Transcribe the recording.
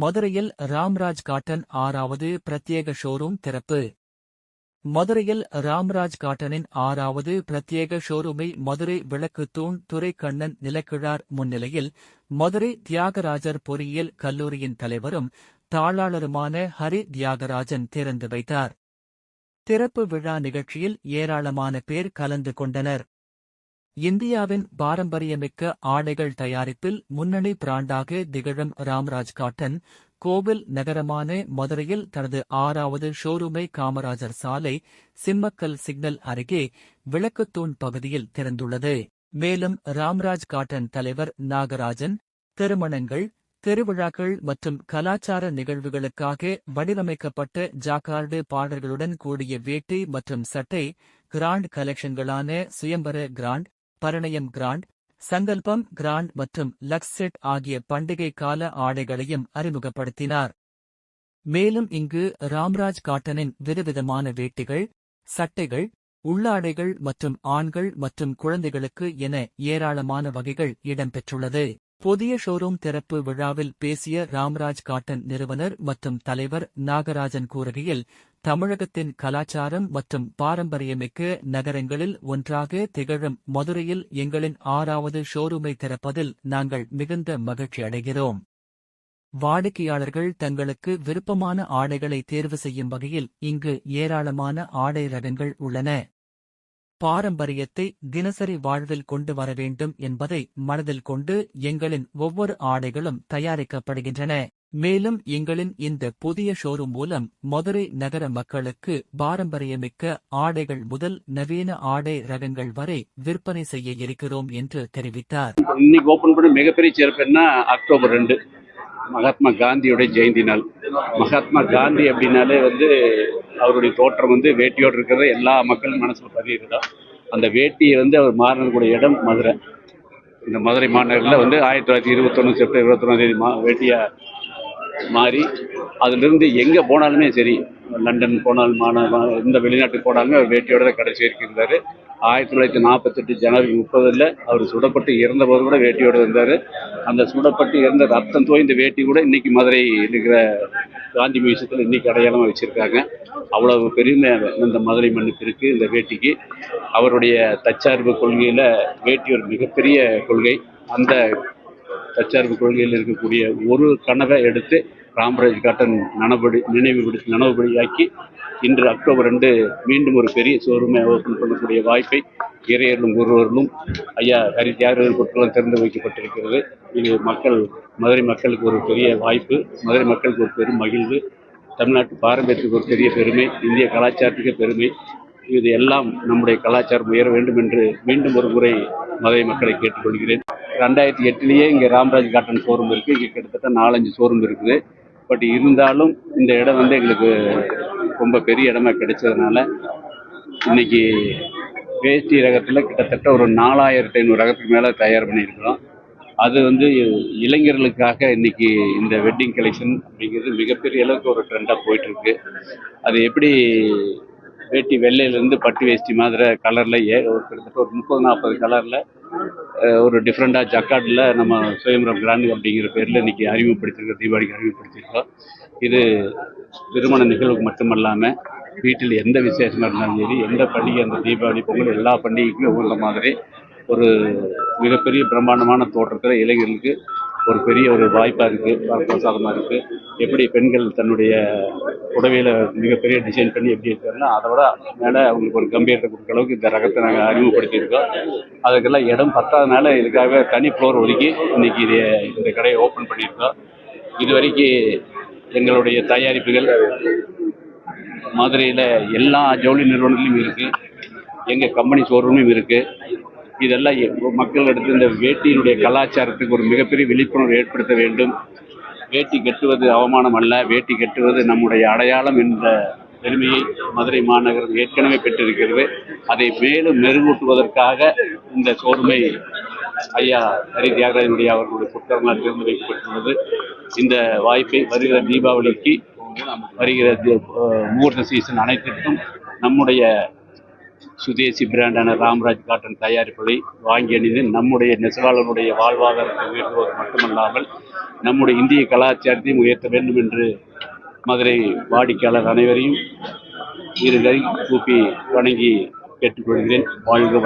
மதுரையில் ராம்ராஜ் காட்டன் ஆறாவது பிரத்யேக ஷோரூம் திறப்பு. மதுரையில் ராம்ராஜ் காட்டனின் ஆறாவது பிரத்யேக ஷோரூமை மதுரை விளக்குத்தூண் துரைக்கண்ணன் நிலக்கிழார் முன்னிலையில் மதுரை தியாகராஜர் பொறியியல் கல்லூரியின் தலைவரும் தாளாளருமான ஹரி தியாகராஜன் திறந்து வைத்தார். திறப்பு விழா நிகழ்ச்சியில் ஏராளமான பேர் கலந்து கொண்டனர். இந்தியாவின் பாரம்பரியமிக்க ஆடைகள் தயாரிப்பில் முன்னணி பிராண்டாக திகழும் ராம்ராஜ் காட்டன் கோவில் நகரமான மதுரையில் தனது ஆறாவது ஷோரூமை காமராஜர் சாலை சிம்மக்கல் சிக்னல் அருகே விளக்குத்தூண் பகுதியில் திறந்துள்ளது. மேலும் ராம்ராஜ் காட்டன் தலைவர் நாகராஜன் திருமணங்கள் திருவிழாக்கள் மற்றும் கலாச்சார நிகழ்வுகளுக்காக வடிவமைக்கப்பட்ட ஜாக்கார்டு பாடல்களுடன் கூடிய வேட்டி மற்றும் சட்டை கிராண்ட் கலெக்ஷன்களான சுயம்பர கிராண்ட் பரிணயம் கிராண்ட் சங்கல்பம் கிராண்ட் மற்றும் லக்ஸ் செட் ஆகிய பண்டிகை கால ஆடைகளையும் அறிமுகப்படுத்தினார். மேலும் இங்கு ராம்ராஜ் காட்டனின் விதவிதமான வேட்டிகள் சட்டைகள் உள்ளாடைகள் மற்றும் ஆண்கள் மற்றும் குழந்தைகளுக்கு என ஏராளமான வகைகள் இடம்பெற்றுள்ளது. புதிய ஷோரூம் திறப்பு விழாவில் பேசிய ராம்ராஜ் காட்டன் நிறுவனர் மற்றும் தலைவர் நாகராஜன் கூறுகையில் தமிழகத்தின் கலாச்சாரம் மற்றும் பாரம்பரியமிக்க நகரங்களில் ஒன்றாக திகழும் மதுரையில் எங்களின் ஆறாவது ஷோரூமை திறப்பதில் நாங்கள் மிகுந்த மகிழ்ச்சி அடைகிறோம். வாடிக்கையாளர்கள் தங்களுக்கு விருப்பமான ஆடைகளை தேர்வு செய்யும் வகையில் இங்கு ஏராளமான ஆடை ரகங்கள் உள்ளன. பாரம்பரியத்தை தினசரி வாழ்வில் கொண்டு வர வேண்டும் என்பதை மனதில் கொண்டு எங்களின் ஒவ்வொரு ஆடைகளும் தயாரிக்கப்படுகின்றன. மேலும் எங்களின் இந்த புதிய ஷோரூம் மூலம் மதுரை நகர மக்களுக்கு பாரம்பரியமிக்க ஆடைகள் முதல் நவீன ஆடை ரகங்கள் வரை விற்பனை செய்ய இருக்கிறோம் என்று தெரிவித்தார். இன்னைக்கு ஓபன் பண்ண மிகப்பெரிய சிறப்பு என்ன? அக்டோபர் ரெண்டு. மகாத்மா காந்தியுடைய ஜெயந்தி நாள். மகாத்மா காந்தி அப்படின்னாலே வந்து அவருடைய தோற்றம் வந்து வேட்டியோடு இருக்கிறது. எல்லா மக்கள் மனசில் பதியுறதா அந்த வேட்டியை வந்து அவர் மாறினக்கூடிய இடம் மதுரை. இந்த மதுரை மாநகரில் வந்து ஆயிரத்தி தொள்ளாயிரத்தி இருபத்தொன்று செப்டம்பர் இருபத்தொன்னாம் தேதி மா வேட்டியாக மாறி அதிலிருந்து எங்கே போனாலுமே சரி லண்டன் போனாலும் மான எந்த வெளிநாட்டுக்கு போனாலுமே அவர் வேட்டியோட தான் கடைசி வரைக்கும் இருந்தார். ஆயிரத்தி தொள்ளாயிரத்தி நாற்பத்தெட்டு ஜனவரி முப்பதில் அவர் சுடப்பட்டு இறந்தபோது கூட வேட்டியோடு இருந்தார். அந்த சுடப்பட்டு இறந்த ரத்தம் தோய்ந்த வேட்டி கூட இன்றைக்கி மதுரை இருக்கிற காந்தி மியூசியத்தில் இன்னைக்கு அடையாளமாக வச்சுருக்காங்க. அவ்வளவு பெருமை இந்த மதுரை மண்ணுக்கு இருக்குது இந்த வேட்டிக்கு. அவருடைய தற்சார்பு கொள்கையில் வேட்டி ஒரு மிகப்பெரிய கொள்கை. அந்த தற்சார்பு கொள்கையில் இருக்கக்கூடிய ஒரு கனவை எடுத்து ராம்ராஜ் காட்டன் நனபடி நினைவுபடி நனவுபடியாக்கி இன்று அக்டோபர் ரெண்டு மீண்டும் ஒரு பெரிய ஷோரூமை ஓப்பன் பண்ணக்கூடிய வாய்ப்பை இறையர்களும் குருவர்களும் ஐயா ஹரி தியாகர்கள் பொருட்களும் திறந்து வைக்கப்பட்டிருக்கிறது. இது மக்கள் மதுரை மக்களுக்கு ஒரு பெரிய வாய்ப்பு மதுரை மக்களுக்கு ஒரு பெரும் மகிழ்வு. தமிழ்நாட்டு பாரம்பரியத்துக்கு ஒரு பெரிய பெருமை இந்திய கலாச்சாரத்துக்கு பெருமை. இது எல்லாம் நம்முடைய கலாச்சாரம் உயர வேண்டும் என்று மீண்டும் ஒரு முறை மதுரை மக்களை கேட்டுக்கொள்கிறேன். ரெண்டாயிரத்தி எட்டுலேயே இங்கே ராம்ராஜ் காட்டன் ஷோரூம் இருக்குது இங்கே கிட்டத்தட்ட நாலஞ்சு ஷோரூம் இருக்குது. பட் இருந்தாலும் இந்த இடம் வந்து எங்களுக்கு ரொம்ப பெரிய இடமா கிடைச்சதுனால இன்னைக்கு வேஷ்டி ரகத்தில் கிட்டத்தட்ட ஒரு நாலாயிரத்தி ஐநூறு ரகத்துக்கு மேலே தயார் பண்ணியிருக்கிறோம். அது வந்து இளைஞர்களுக்காக இன்னைக்கு இந்த வெட்டிங் கலெக்ஷன் அப்படிங்கிறது மிகப்பெரிய அளவுக்கு ஒரு ட்ரெண்டாக போயிட்டுருக்கு. அது எப்படி வேட்டி வெள்ளையிலேருந்து பட்டு வேஷ்டி மாதிரி கலரில் ஏ ஒரு கிட்டத்தட்ட ஒரு முப்பது நாற்பது கலரில் ஒரு டிஃப்ரெண்ட்டாக ஜக்கார்டில் நம்ம சுயம்பரம் கிராண்டு அப்படிங்கிற பேரில் இன்றைக்கி அறிமுகப்படுத்தியிருக்கோம் தீபாவளிக்கு அறிமுகப்படுத்தியிருக்கோம் இது திருமண நிகழ்வுக்கு மட்டுமல்லாமல் வீட்டில் எந்த விசேஷமாக இருந்தாலும் சரி எந்த பண்டிகை அந்த தீபாவளி பொங்கல் எல்லா பண்டிகைக்குமே உள்ள மாதிரி ஒரு மிகப்பெரிய பிரம்மாண்டமான தோற்றத்தில் இளைஞர்களுக்கு ஒரு பெரிய ஒரு வாய்ப்பாக இருக்குது வரப்பிரசாதமாக இருக்குது எப்படி பெண்கள் தன்னுடைய புடவையில் மிகப்பெரிய டிசைன் பண்ணி எப்படி இருக்காங்கன்னா அதை விட மேலே அவங்களுக்கு ஒரு கம்பீரத்தை கொடுக்குற அளவுக்கு இந்த ரகத்தை நாங்கள் அறிமுகப்படுத்தியிருக்கோம். அதுக்கெல்லாம் இடம் பத்தாதனால இதுக்காக தனி ஃப்ளோர் ஒதுக்கி இன்றைக்கி இதை இந்த கடையை ஓப்பன் பண்ணியிருக்கோம். இது வரைக்கும் எங்களுடைய தயாரிப்புகள் மதுரையில் எல்லா ஜவுளி நிறுவனத்துலையும் இருக்குது எங்கள் கம்பெனி ஷோரூமும் இருக்குது இதெல்லாம் மக்கள் மக்களிடத்தில் இந்த வேட்டியினுடைய கலாச்சாரத்துக்கு ஒரு மிகப்பெரிய விழிப்புணர்வு ஏற்படுத்த வேண்டும். வேட்டி கட்டுவது அவமானம் அல்ல. வேட்டி கட்டுவது நம்முடைய அடையாளம் என்ற பெருமையை மதுரை மாநகரம் ஏற்கனவே பெற்றிருக்கிறது. அதை மேலும் மெருகூட்டுவதற்காக இந்த ஷோரூமை ஐயா ஹரி தியாகராஜனுடைய அவர்களுடைய புத்தகங்களால் திறந்து வைக்கப்பட்டுள்ளது. இந்த வாய்ப்பை வருகிற தீபாவளிக்கு வருகிற தி- முகூர்த்த சீசன் அனைத்திற்கும் நம்முடைய சுதேசி பிராண்டான ராம்ராஜ் காட்டன் தயாரிப்புகளை வாங்கி அணிந்து நம்முடைய நெசவாளர்களுடைய வாழ்வாதாரத்தை உயர்த்துவது மட்டுமல்லாமல் நம்முடைய இந்திய கலாச்சாரத்தையும் உயர்த்த வேண்டும் என்று மதுரை வாடிக்கையாளர் அனைவரையும் இருகை கூப்பி வணங்கி கேட்டுக்கொள்கிறேன். வாழ்க